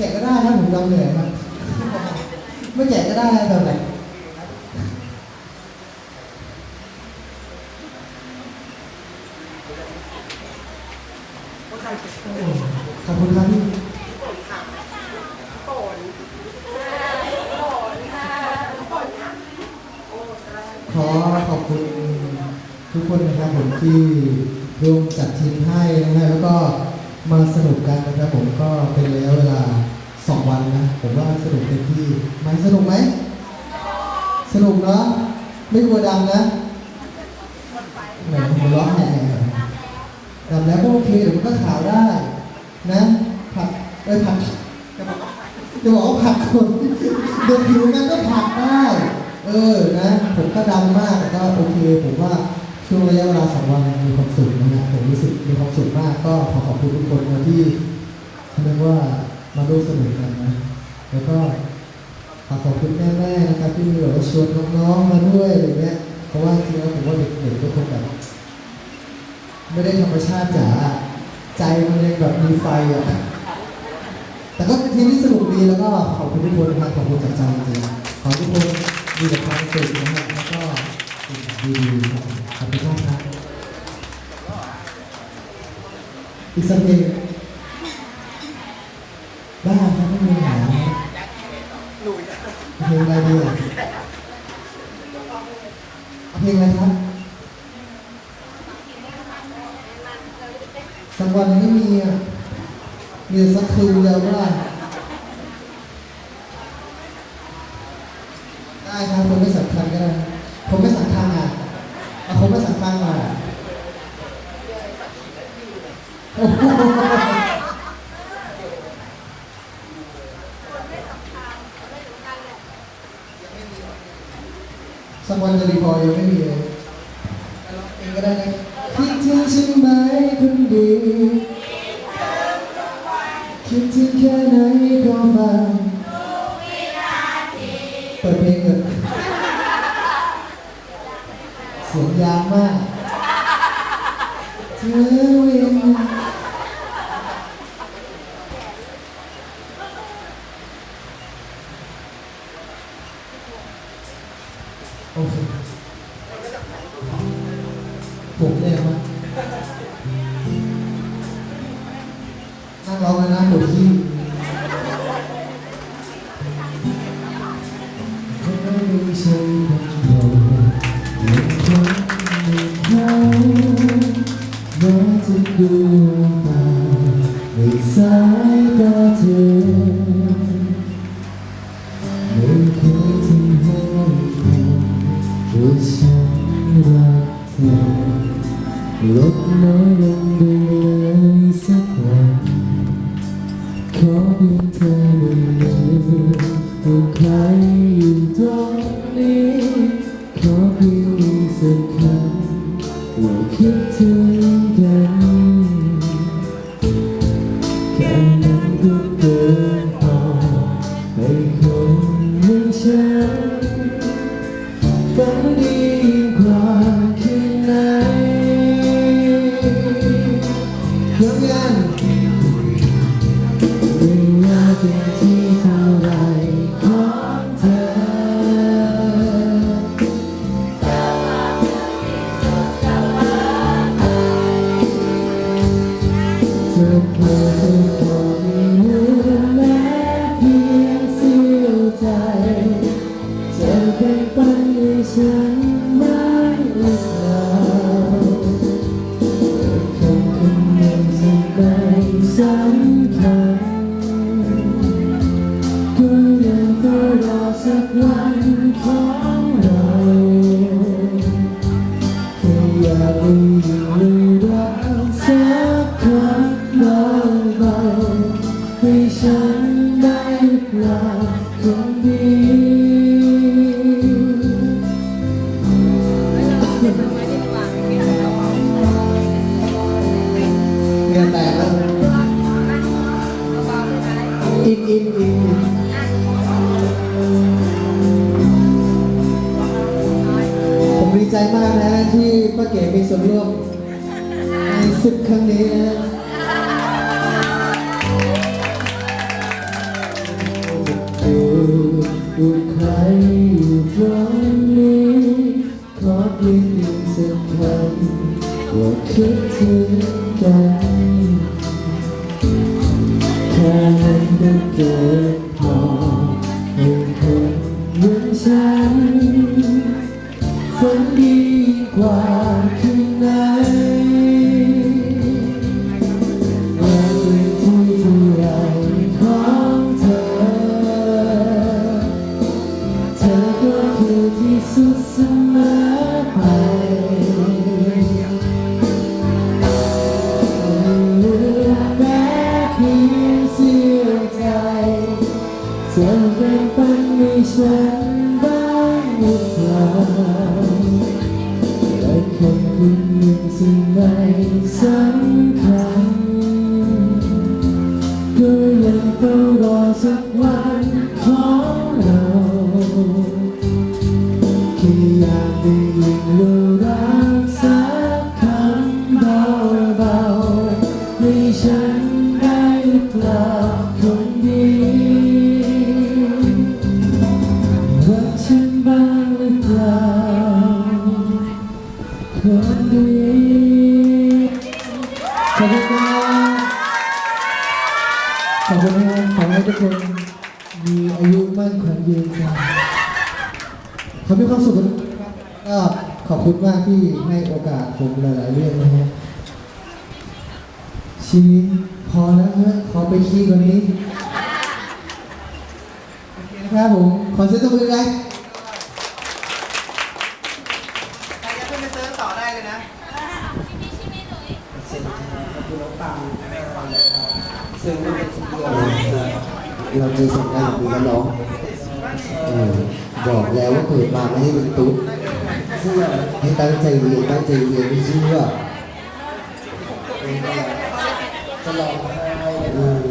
แกะก็ได้นะผมยอมเหนื่อยมาไม่แกะก็ได้แบบไหนขอบคุณครับพี่ขอขอบคุณทุกคนนะครับผมที่ร่วมจัดทีมให้นะฮะแล้วก็ มาสนุกกันนะครับผมก็เป็นระยะเวลาสองวันนะ ผมว่าสนุกเต็มที่มันสนุกไหมสนุกเนาะไม่กลัวดำนะแหมหัวเร้อนแหน่ดำแล้วก็โอเคเดี๋ยวมันก็ขาวได้ นะผัดเอ้ยผัดจะบอกว่าจะบอกว่าผัดคนเดี๋ยวผิวมันก็ผัดได้ เออนะ ผมก็ดำมากแต่ก็โอเคผมว่า ช่วงระยะเวลาสองวันมีความสุขนะฮะผมรู้สึกมีความสุขมากก็ขอขอบคุณทุกคนนะที่เรียกว่ามาร่วมสนุกกันนะแล้วก็ขอขอบคุณแม่ๆนะครับที่แบบว่าชวนน้องๆมาด้วยอะไรเงี้ยเพราะว่าจริงๆแล้วผมว่าเด็กๆทุกคนแบบไม่ได้ธรรมชาติจ๋าใจมันยังแบบมีไฟอะแต่ก็เป็นทีมที่สนุกดีแล้วก็ขอบคุณทุกคนนะครับขอบคุณจากใจจริงๆขอทุกคนมีแต่ความสุขนะครับแล้วก็ดีๆครับ ขอบคุณมากครับอีกสักเพลงบ้าครับไม่มีปัญหาเพลงอะไรดีอะเพลงอะไรครับสักวันไม่มีอะมีสักคืนเดียวก็ได้ได้ครับผมไม่สำคัญก็ได้ผมไม่สำคัญอะเอาผมไม่สำคัญอะโอ้โห สักวันจะดีพอยังไม่มีเลยเองก็ได้นะคิดถึงฉันไหมคนดีคิดถึงแค่ไหนก็ฟังเปิดเพลงเถอะเสียงยาวมากเธอเวียน ลดน้อยลงไปเลยสักวันขอเพียงเธอหนึ่งมือว่าใครอยู่ตรงนี้ขอเพียงมีสักคำว่าคิดถึงกันแค่นั้นก็เกินพอให้คนเหมือนฉันฝันดี อินอินอินผมดีใจมากนะที่ป้าเก๋มีส่วนร่วมในศึกครั้งนี้นะอยู่ใครอยู่ตรงนี้ขอเพียงหนึ่งสักคำว่าคิดถึงกัน นั้น คนคนหนึ่งที่ไม่สำคัญก็ยังต้องรอสักวันของเราแค่อยากได้ยินว่ารัก คุณนะครับขอให้ทุกคนมีอายุมั่นขวัญยืนครับขอมีความสุขนะก็ขอบคุณมากที่ให้โอกาสผมหลาย ๆ เรื่องนะฮะชีวิตพอแล้วฮะขอไปขี้กว่านี้ โอเคนะครับผม ขอเสียงตบมือเลยครจะขึ้นไปเซิร์ฟต่อได้เลยนะ ซึ่งไม่เป็นสิ่งเดียว เราเจอสัญญารปีกันเนาะบอกแล้วว่าเกิดมาไม่ให้เป็นตุ๊ดเชื่อให้ตั้งใจเรียนตั้งใจเรียนไม่เชื่อจะลองให้